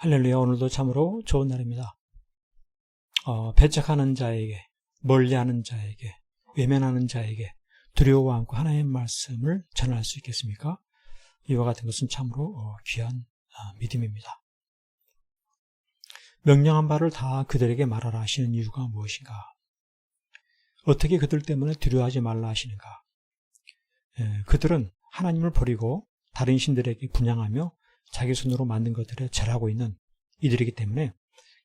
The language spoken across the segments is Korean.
할렐루야 오늘도 참으로 좋은 날입니다. 어, 배척하는 자에게 멀리하는 자에게 외면하는 자에게 두려워 않고 하나님의 말씀을 전할 수 있겠습니까? 이와 같은 것은 참으로 어, 귀한 아, 믿음입니다. 명령한 바를 다 그들에게 말하라 하시는 이유가 무엇인가? 어떻게 그들 때문에 두려워하지 말라 하시는가? 예, 그들은 하나님을 버리고 다른 신들에게 분양하며 자기 손으로 만든 것들에 절하고 있는 이들이기 때문에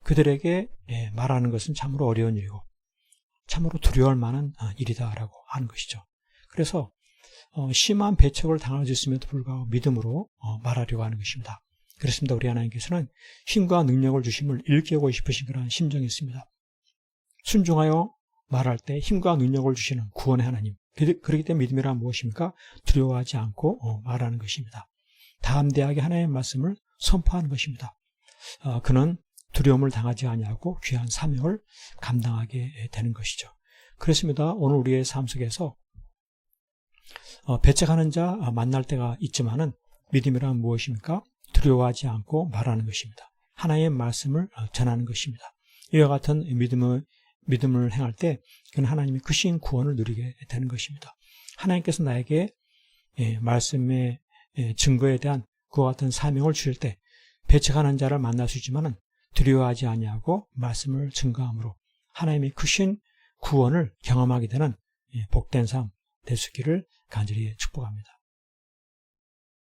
그들에게 예, 말하는 것은 참으로 어려운 일이고 참으로 두려워할 만한 아, 일이다라고 하는 것이죠. 그래서 어, 심한 배척을 당할 수 있음에도 불구하고 믿음으로 어, 말하려고 하는 것입니다. 그렇습니다. 우리 하나님께서는 힘과 능력을 주심을 일깨우고 싶으신 그런 심정이 있습니다. 순종하여 말할 때 힘과 능력을 주시는 구원의 하나님. 그렇기 때문에 믿음이란 무엇입니까? 두려워하지 않고 어, 말하는 것입니다. 담대하게 하나님의 말씀을 선포하는 것입니다. 어, 그는 두려움을 당하지 아니하고 귀한 사명을 감당하게 되는 것이죠. 그렇습니다. 오늘 우리의 삶 속에서 어, 배척하는 자 만날 때가 있지만은 믿음이란 무엇입니까? 두려워하지 않고 말하는 것입니다. 하나의 말씀을 전하는 것입니다. 이와 같은 믿음을 믿음을 행할 때 그는 하나님의 크신 구원을 누리게 되는 것입니다. 하나님께서 나에게 예, 말씀의 예, 증거에 대한 그와 같은 사명을 주실 때 배척하는 자를 만날 수 있지만은 두려워하지 아니하고 말씀을 증거함으로 하나님의 크신 구원을 경험하게 되는 예, 복된 삶 되수기를 간절히 축복합니다.